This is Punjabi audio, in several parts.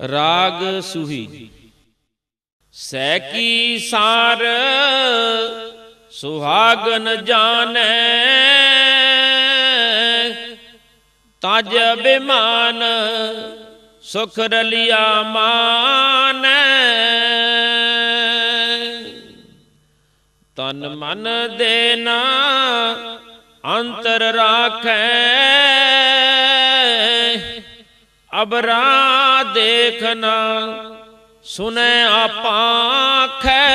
ਰਾਗ ਸੁਹੀ। ਸੈ ਕੀ ਸਾਰ ਸੁਹਾਗਨ ਜਾਣੈ, ਤਜ ਬਿਮਾਨ ਸੁਖ ਰਲਿਆ ਮਾਨੈ। ਤਨ ਮਨ ਦੇਨਾ ਅੰਤਰ ਰਾਖੈ ਅਬਰਾ ਦੇਖਨਾ, ਸੁਨੈ ਆਪਾਖੈ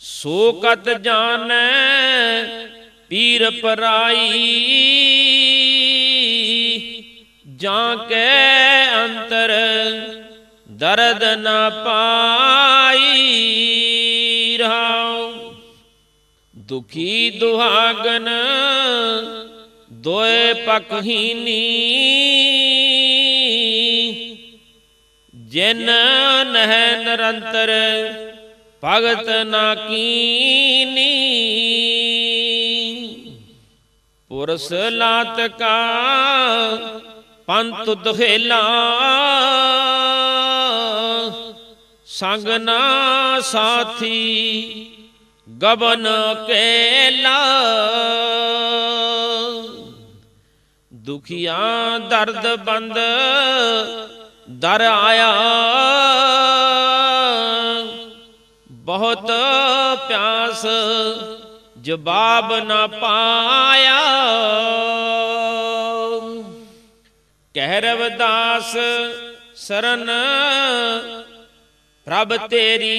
ਸੋ ਕਤ ਜਾਣੈ ਪੀਰ ਪਰਾਈ, ਜਾਂ ਕੇ ਅੰਤਰ ਦਰਦ ਨਾ ਪਾਈ ਰਹਾਉ। ਦੁਖੀ ਦੁਹਾਗਨ ਦੋਏ ਪਖਹੀਨੀ ਜਿਨ ਨਹਿ ਨਿਰੰਤਰ, ਭਗਤ ਨਾ ਕੀਨੀ। ਪੁਰਸ ਲਾਤ ਕਾ ਪੰਤ ਦੁਹੇਲਾ। ਸੰਗ ਨਾ ਸਾਥੀ ਗਬਨ ਕੇਲਾ। ਦੁਖੀਆਂ ਦਰਦ ਬੰਦ, ਦਰ ਆਇਆ। ਬਹੁਤ ਪਿਆਸ, ਜਵਾਬ ਨਾ ਪਾਇਆ। ਕਹਿ ਰਵਦਾਸ ਸਰਨ, ਪ੍ਰਭ ਤੇਰੀ।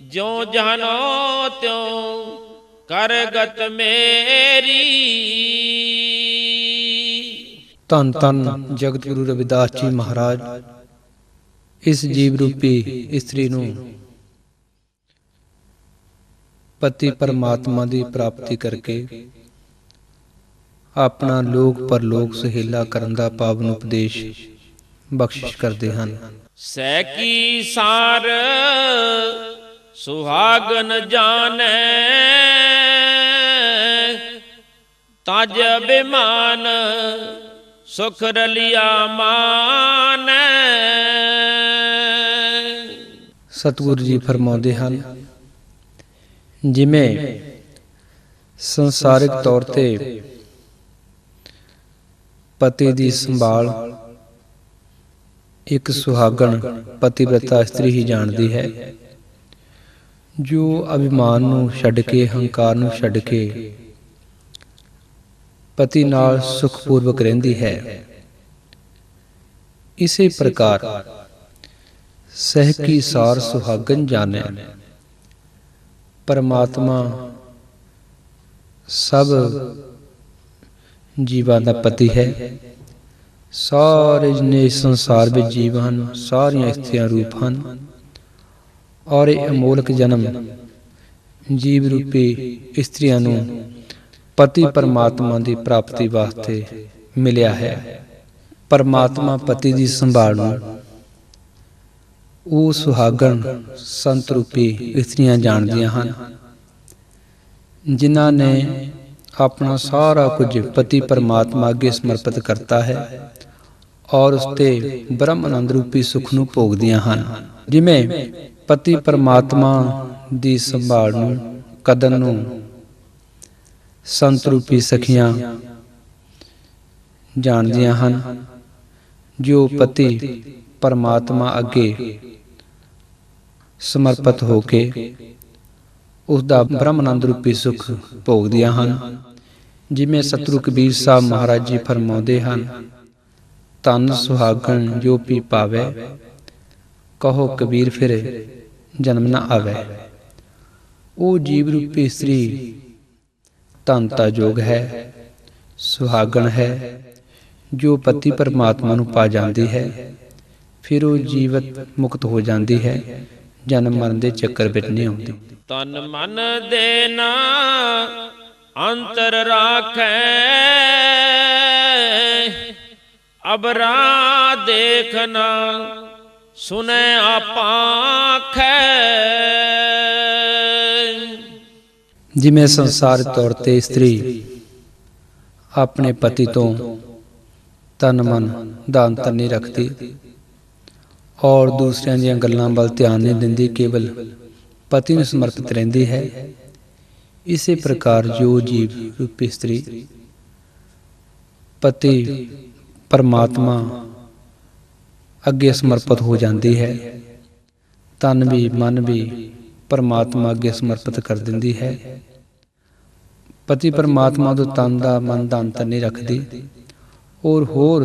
ਜੋ ਜਹਨੋ ਤਿਉ ਕਰਗਤ ਮੇਰੀ। ਧੰਨ ਧੰਨ ਜਗਤ ਗੁਰੂ ਰਵਿਦਾਸ ਜੀ ਮਹਾਰਾਜ। ਇਸ ਜੀਵ ਰੂਪੀ ਇਸਤਰੀ ਨੂੰ ਪਤੀ ਪਰਮਾਤਮਾ ਦੀ ਪ੍ਰਾਪਤੀ ਕਰਕੇ ਆਪਣਾ ਲੋਕ ਪਰਲੋਕ ਸੁਹੇਲਾ ਕਰਨ ਦਾ ਪਾਵਨ ਉਪਦੇਸ਼ ਬਖਸ਼ਿਸ਼ ਕਰਦੇ ਹਨ। ਸੈ ਕੀ ਸਾਰ ਸੁਹਾਗਨ ਜਾਣੈ। ਤਜ ਬਿਮਾਨ ਸੁਖ ਰਲਿਆ ਮਾਨੈ। ਸਤਿਗੁਰੂ ਜੀ ਫਰਮਾਉਂਦੇ ਹਨ, ਜਿਵੇਂ ਸੰਸਾਰਿਕ ਤੌਰ ਤੇ ਪਤੀ ਦੀ ਸੰਭਾਲ ਇੱਕ ਸੁਹਾਗਣ ਪਤੀਵ੍ਰਤਾ ਇਸਤਰੀ ਹੀ ਜਾਣਦੀ ਹੈ, ਜੋ ਅਭਿਮਾਨ ਨੂੰ ਛੱਡ ਕੇ, ਹੰਕਾਰ ਨੂੰ ਛੱਡ ਕੇ ਪਤੀ ਨਾਲ ਸੁਖਪੂਰਵਕ ਰਹਿੰਦੀ ਹੈ। ਇਸੇ ਪ੍ਰਕਾਰ ਸਹਿ ਕੀ ਸਾਰ ਸੁਹਾਗਨ ਜਾਣੈ। ਪਰਮਾਤਮਾ ਸਭ ਜੀਵਾਂ ਦਾ ਪਤੀ ਹੈ। ਸਾਰੇ ਜਿਨੇ ਸੰਸਾਰ ਵਿੱਚ ਜੀਵ ਹਨ, ਸਾਰੀਆਂ ਇਸਤਰੀਆਂ ਰੂਪ ਹਨ। ਔਰ ਇਹ ਅਮੋਲਕ ਜਨਮ ਜੀਵ ਰੂਪੀ ਇਸਤਰੀਆਂ ਨੂੰ ਪਤੀ ਪਰਮਾਤਮਾ ਦੀ ਪ੍ਰਾਪਤੀ ਵਾਸਤੇ ਮਿਲਿਆ ਹੈ। ਪਰਮਾਤਮਾ ਪਤੀ ਦੀ ਸੰਭਾਲ ਨੂੰ ਉਹ ਸੁਹਾਗਣ ਸੰਤ ਰੂਪੀ ਇਸਤਰੀਆਂ ਜਾਣਦੀਆਂ ਹਨ, ਜਿਨ੍ਹਾਂ ਨੇ ਆਪਣਾ ਸਾਰਾ ਕੁਝ ਪਤੀ ਪਰਮਾਤਮਾ ਅੱਗੇ ਸਮਰਪਿਤ ਕਰਤਾ ਹੈ ਔਰ ਉਸ ਤੇ ਬ੍ਰਹਮ ਆਨੰਦ ਰੂਪੀ ਸੁਖ ਨੂੰ ਭੋਗਦੀਆਂ ਹਨ, ਜਿਵੇਂ ਪਤੀ ਪਰਮਾਤਮਾ ਦੀ ਸੰਭਾਲ ਨੂੰ ਕਦਨ ਨੂੰ ਸੰਤ ਰੂਪੀ ਸਖੀਆਂ ਜਾਣਦੀਆਂ ਹਨ ਜੋ ਪਤੀ ਪਰਮਾਤਮਾ ਅੱਗੇ ਸਮਰਪਿਤ ਹੋ ਕੇ ਉਸ ਦਾ ਬ੍ਰਹਮਾਨੰਦ ਰੂਪੀ ਸੁਖ ਭੋਗਦੀਆਂ ਹਨ ਜਿਵੇਂ ਸਤਿਗੁਰੂ ਕਬੀਰ ਸਾਹਿਬ ਮਹਾਰਾਜ ਜੀ ਫਰਮਾਉਂਦੇ ਹਨ ਤਨ ਸੁਹਾਗਣ ਜੋ ਪੀ ਪਾਵੇ ਕਹੋ ਕਬੀਰ ਫਿਰ ਜਨਮ ਨਾ ਆਵੇ। ਉਹ ਜੀਵ ਰੂਪੀ ਇਸਤਰੀ ਤਨਤਾ ਜੋਗ ਹੈ। ਸੁਹਾਗਣ ਹੈ। ਜੋ ਪਤੀ ਪਰਮਾਤਮਾ ਨੂੰ ਪਾ ਜਾਂਦੀ ਹੈ, ਫਿਰ ਉਹ ਜੀਵਤ ਮੁਕਤ ਹੋ ਜਾਂਦੀ ਹੈ ਜਨਮ ਮਰਨ ਦੇ ਚੱਕਰ ਵਿੱਚ ਨਹੀਂ ਆਉਂਦੀ। ਤਨ ਮਨ ਦੇਨਾ ਅੰਤਰ ਰਾਖੈ, ਅਬਰਾ ਦੇਖਣਾ ਸੁਨੈ ਆਪਾਖੈ ਜਿਵੇਂ ਸੰਸਾਰ ਤੌਰ ਤੇ ਇਸਤਰੀ, ਆਪਣੇ ਪਤੀ ਤੋਂ ਤਨ ਮਨ ਦਾ ਅੰਤਰ ਨਹੀਂ ਰੱਖਦੀ, ਔਰ ਦੂਸਰਿਆਂ ਦੀਆਂ ਗੱਲਾਂ ਵੱਲ ਧਿਆਨ ਨਹੀਂ ਦਿੰਦੀ, ਕੇਵਲ ਪਤੀ ਨੂੰ ਸਮਰਪਿਤ ਰਹਿੰਦੀ ਹੈ। ਇਸੇ ਪ੍ਰਕਾਰ ਜੋ ਜੀਵ ਰੂਪੀ ਇਸਤਰੀ, ਪਤੀ ਪਰਮਾਤਮਾ ਅੱਗੇ ਸਮਰਪਿਤ ਹੋ ਜਾਂਦੀ ਹੈ। ਤਨ ਵੀ, ਮਨ ਵੀ ਪਰਮਾਤਮਾ ਅੱਗੇ ਸਮਰਪਿਤ ਕਰ ਦਿੰਦੀ ਹੈ। ਪਤੀ ਪਰਮਾਤਮਾ ਤੋਂ ਤਨ ਦਾ ਮਨ ਦਾ ਅੰਤਰ ਨਹੀਂ ਰੱਖਦੀ। ਔਰ ਹੋਰ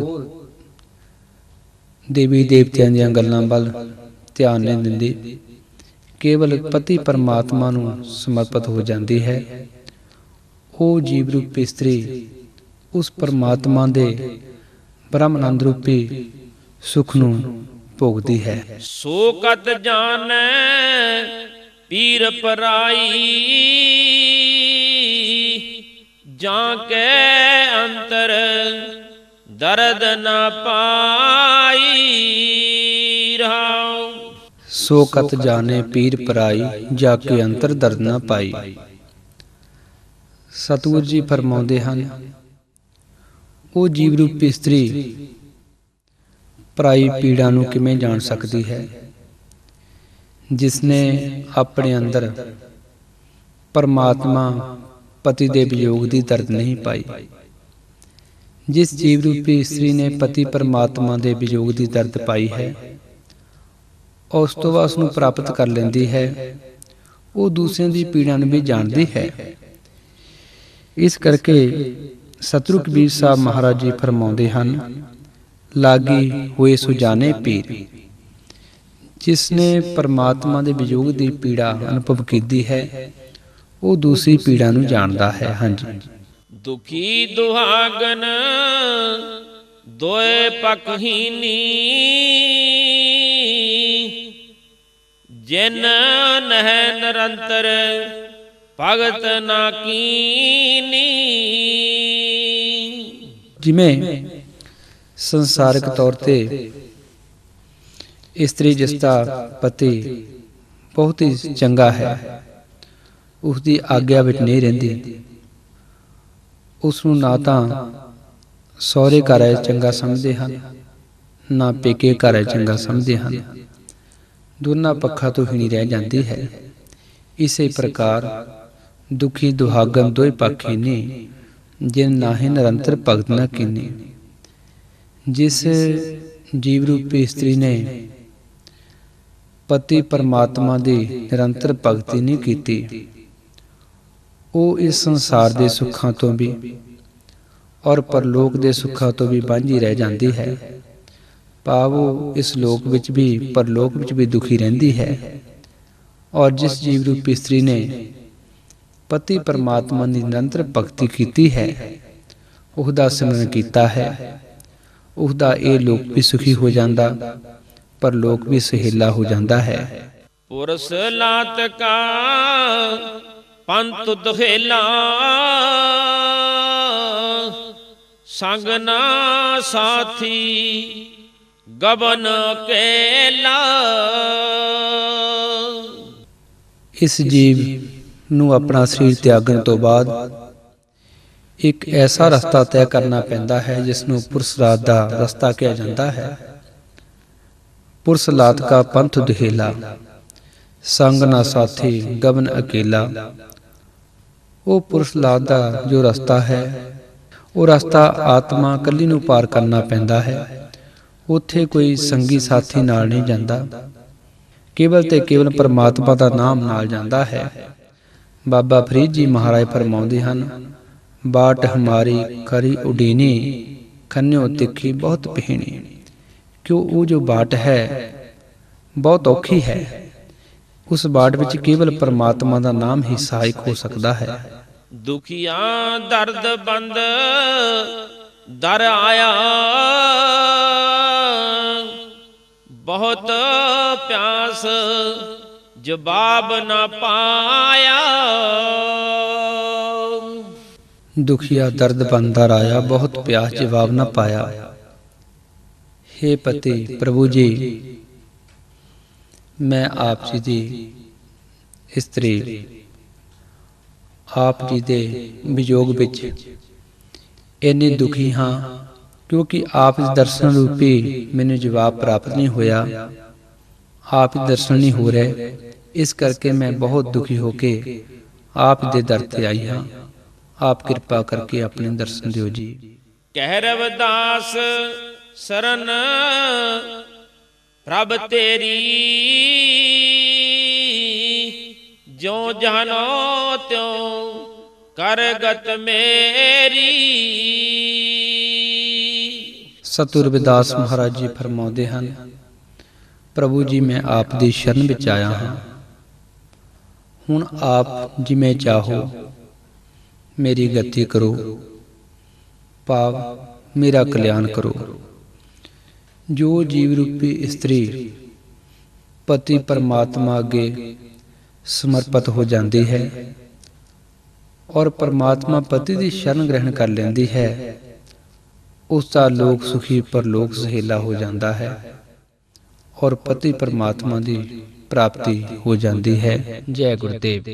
ਦੇਵੀ ਦੇਵਤਿਆਂ ਦੀਆਂ ਗੱਲਾਂ ਵੱਲ ਧਿਆਨ ਨਹੀਂ ਦਿੰਦੀ। ਕੇਵਲ ਪਤੀ ਪਰਮਾਤਮਾ ਨੂੰ ਸਮਰਪਿਤ ਹੋ ਜਾਂਦੀ ਹੈ। ਉਹ ਜੀਵ ਰੂਪੀ ਇਸਤਰੀ ਉਸ ਪਰਮਾਤਮਾ ਦੇ ਬ੍ਰਹਮਨੰਦ ਰੂਪੀ ਸੁਖ ਨੂੰ ਭੋਗਦੀ ਹੈ। ਸੋ ਕਤ ਜਾਣੈ ਪੀਰ ਪਰਾਈ ਜਾਂ ਕੈ ਅੰਤਰ ਦਰਦ ਨ ਪਾਈ ਰਹਾਉ। ਸੋ ਕਤ ਜਾਣੇ ਪੀਰ ਪਰਾਈ ਜਾ ਕੇ ਅੰਤਰ ਦਰਦ ਨਾ ਪਾਈ। ਸਤਿਗੁਰ ਜੀ ਫਰਮਾਉਂਦੇ ਹਨ, ਉਹ ਜੀਵ ਰੂਪੀ ਇਸਤਰੀ ਪਰਾਈ ਪੀੜਾ ਨੂੰ ਕਿਵੇਂ ਜਾਣ ਸਕਦੀ ਹੈ? ਜਿਸ ਨੇ ਆਪਣੇ ਅੰਦਰ ਪਰਮਾਤਮਾ ਪਤੀ ਦੇ ਵਿਯੋਗ ਦੀ ਦਰਦ ਨਹੀਂ ਪਾਈ। ਜਿਸ ਜੀਵ ਰੂਪੀ ਇਸਤਰੀ ਨੇ ਪਤੀ ਪਰਮਾਤਮਾ ਦੇ ਵਿਯੋਗ ਦੀ ਦਰਦ ਪਾਈ ਹੈ, ਉਸ ਤੋਂ ਬਾਅਦ ਉਸ ਨੂੰ ਪ੍ਰਾਪਤ ਕਰ ਲੈਂਦੀ ਹੈ। ਉਹ ਦੂਸਰਿਆਂ ਦੀ ਪੀੜਾ ਨੂੰ ਵੀ ਜਾਣਦੀ ਹੈ। ਇਸ ਕਰਕੇ ਸਤਿਗੁਰੂ ਕਬੀਰ ਸਾਹਿਬ ਮਹਾਰਾਜ ਜੀ ਫਰਮਾਉਂਦੇ ਹਨ, ਲਾਗੀ ਹੋਏ ਸੁਜਾਨੇ ਪੀਰ। ਜਿਸ ਨੇ ਪਰਮਾਤਮਾ ਦੇ ਵਿਯੋਗ ਦੀ ਪੀੜਾ ਅਨੁਭਵ ਕੀਤੀ ਹੈ ਉਹ ਦੂਸਰੀ ਪੀੜਾ ਨੂੰ ਜਾਣਦਾ ਹੈ ਹਾਂਜੀ। ਦੁਖੀ ਦੁਹਾਗਨ ਦੋਏ ਪਖਹੀਨੀ ਜਿਨ ਨਹਿ ਨਿਰੰਤਰ ਭਗਤ ਨਾ ਕੀਨੀ। ਜਿਵੇਂ ਸੰਸਾਰਿਕ ਤੌਰ ਤੇ ਇਸਤਰੀ ਜਿਸ ਦਾ ਪਤੀ ਬਹੁਤ ਹੀ ਚੰਗਾ ਹੈ ਉਸ ਦੀ ਆਗਿਆ ਵਿੱਚ ਨਹੀਂ ਰਹਿੰਦੀ। ਉਸ ਨੂੰ ਨਾ ਤਾਂ ਸਹੁਰੇ ਘਰ ਚੰਗਾ ਸਮਝਦੇ ਹਨ, ਨਾ ਪੇਕੇ ਘਰ ਚੰਗਾ ਸਮਝਦੇ ਹਨ। ਦੋਨਾਂ ਪੱਖਾਂ ਤੋਂ ਹੀ ਰਹਿ ਜਾਂਦੀ ਹੈ। ਇਸੇ ਪ੍ਰਕਾਰ ਦੁਖੀ ਦੁਹਾਗਨ ਦੋਇ ਪੱਖੇ ਨੇ, ਜਿਨ ਨਾਹਿ ਨਿਰੰਤਰ ਭਗਤ ਨਾ ਕੀਨੇ। ਜਿਸ ਜੀਵ ਰੂਪੀ ਇਸਤਰੀ ਨੇ ਪਤੀ ਪਰਮਾਤਮਾ ਦੀ ਨਿਰੰਤਰ ਭਗਤੀ ਨਹੀਂ ਕੀਤੀ। ਉਹ ਇਸ ਸੰਸਾਰ ਦੇ ਸੁੱਖਾਂ ਤੋਂ ਵੀ ਔਰ ਪਰਲੋਕ ਦੇ ਸੁੱਖਾਂ ਤੋਂ ਵੀ ਵਾਂਝੀ ਰਹਿ ਜਾਂਦੀ ਹੈ। ਭਾਵ ਉਹ ਇਸ ਲੋਕ ਵਿੱਚ ਵੀ, ਪਰਲੋਕ ਵਿੱਚ ਵੀ ਦੁਖੀ ਰਹਿੰਦੀ ਹੈ। ਔਰ ਜਿਸ ਜੀਵ ਰੂਪੀ ਇਸਤਰੀ ਨੇ ਪਤੀ ਪਰਮਾਤਮਾ ਦੀ ਨਿਰੰਤਰ ਭਗਤੀ ਕੀਤੀ ਹੈ, ਉਹਦਾ ਸਿਮਰਨ ਕੀਤਾ ਹੈ। ਉਹਦਾ ਇਹ ਲੋਕ ਵੀ ਸੁਖੀ ਹੋ ਜਾਂਦਾ। ਪਰ ਲੋਕ ਵੀ ਸਹੇਲਾ ਹੋ ਜਾਂਦਾ ਹੈ। ਪੁਰਸ ਲਾਤ ਕਾ ਪੰਤ ਦੁਹੇਲਾ। ਸੰਗ ਨਾ ਸਾਥੀ ਗਬਨ ਕੇਲਾ। ਇਸ ਜੀਵ ਨੂੰ ਆਪਣਾ ਸਰੀਰ ਤਿਆਗਣ ਤੋਂ ਬਾਅਦ ਇੱਕ ਐਸਾ ਰਸਤਾ ਤੈਅ ਕਰਨਾ ਪੈਂਦਾ ਹੈ ਜਿਸ ਨੂੰ ਪੁਰਸਰਾਤ ਦਾ ਰਸਤਾ ਕਿਹਾ ਜਾਂਦਾ ਹੈ। ਪੁਰਸਲਾਤ ਕਾ ਪੰਥ ਦੁਹੇਲਾ, ਸੰਗ ਨਾ ਸਾਥੀ ਗਬਨ ਅਕੇਲਾ। ਉਹ ਪੁਰਸ ਪੁਰਸਲਾਤ ਦਾ ਜੋ ਰਸਤਾ ਹੈ, ਉਹ ਰਸਤਾ ਆਤਮਾ ਕੱਲੀ ਨੂੰ ਪਾਰ ਕਰਨਾ ਪੈਂਦਾ ਹੈ। ਉੱਥੇ ਕੋਈ ਸੰਗੀ ਸਾਥੀ ਨਾਲ ਨਹੀਂ ਜਾਂਦਾ। ਕੇਵਲ ਤੇ ਕੇਵਲ ਪਰਮਾਤਮਾ ਦਾ ਨਾਮ ਨਾਲ ਜਾਂਦਾ ਹੈ। ਬਾਬਾ ਫਰੀਦ ਜੀ ਮਹਾਰਾਜ ਫਰਮਾਉਂਦੇ ਹਨ, ਬਾਟ ਹਮਾਰੀ ਕਰੀ ਉਡੀਨੀ, ਖੰਨਿਓ ਤਿੱਖੀ ਬਹੁਤ ਪਹਿਣੀ। ਕਿਉਂ ਉਹ ਜੋ ਬਾਟ ਹੈ ਬਹੁਤ ਔਖੀ ਹੈ। ਉਸ ਬਾਟ ਵਿੱਚ ਕੇਵਲ ਪਰਮਾਤਮਾ ਦਾ ਨਾਮ ਹੀ ਸਹਾਇਕ ਹੋ ਸਕਦਾ ਹੈ। ਦੁਖੀਆਂ ਦਰਦ ਬੰਦ ਦਰ ਆਇਆ। ਬਹੁਤ ਪਿਆਸ ਜਵਾਬ ਨਾ ਪਾਇਆ। ਦੁਖੀਆ ਦਰਦ ਬੰਦਰ ਆਇਆ ਬਹੁਤ ਪਿਆਸ ਜਵਾਬ ਨਾ ਪਾਇਆ। हे ਪਤੀ ਪ੍ਰਭੂ ਜੀ, ਮੈਂ ਆਪ ਜੀ ਦੀ ਇਸਤਰੀ, ਆਪ ਜੀ ਦੇ ਵਿਯੋਗ ਵਿੱਚ ਇੰਨੇ ਦੁਖੀ ਹਾਂ ਕਿਉਂਕਿ ਆਪ ਦੇ ਦਰਸ਼ਨ ਰੂਪੀ ਮੈਨੂੰ ਜਵਾਬ ਪ੍ਰਾਪਤ ਨਹੀਂ ਹੋਇਆ, ਆਪ ਦੇ ਦਰਸ਼ਨ ਨਹੀਂ ਹੋ ਰਹੇ, ਇਸ ਕਰਕੇ ਮੈਂ ਬਹੁਤ ਦੁਖੀ ਹੋ ਕੇ ਆਪ ਦੇ ਦਰ ਤੇ ਆਈ ਹਾਂ। ਆਪ ਕਿਰਪਾ ਕਰਕੇ ਆਪਣੇ ਦਰਸ਼ਨ ਦਿਓ ਜੀ। ਕਹਿ ਰਵਦਾਸ ਸਰਨ ਪ੍ਰਭ ਤੇਰੀ। ਜੋ ਜਾਨੋ ਤਿਉ ਕਰ ਮੇਰੀ। ਸਤਿਗੁਰ ਰਵਿਦਾਸ ਮਹਾਰਾਜ ਜੀ ਫਰਮਾਉਂਦੇ ਹਨ, ਪ੍ਰਭੂ ਜੀ, ਮੈਂ ਆਪ ਦੀ ਸ਼ਰਨ ਵਿੱਚ ਆਇਆ ਹਾਂ। ਹੁਣ ਆਪ ਜਿਵੇਂ ਚਾਹੋ, ਮੇਰੀ ਗਤੀ ਕਰੋ। ਭਾਵ ਮੇਰਾ ਕਲਿਆਣ ਕਰੋ। ਜੋ ਜੀਵ ਰੂਪੀ ਇਸਤਰੀ ਪਤੀ ਪਰਮਾਤਮਾ ਅੱਗੇ ਸਮਰਪਿਤ ਹੋ ਜਾਂਦੀ ਹੈ ਔਰ ਪਰਮਾਤਮਾ ਪਤੀ ਦੀ ਸ਼ਰਨ ਗ੍ਰਹਿਣ ਕਰ ਲੈਂਦੀ ਹੈ, ਉਸ ਦਾ ਲੋਕ ਸੁਖੀ ਪਰਲੋਕ ਸਹੇਲਾ ਹੋ ਜਾਂਦਾ ਹੈ ਔਰ ਪਤੀ ਪਰਮਾਤਮਾ ਦੀ ਪ੍ਰਾਪਤੀ ਹੋ ਜਾਂਦੀ ਹੈ। ਜੈ ਗੁਰਦੇਵ।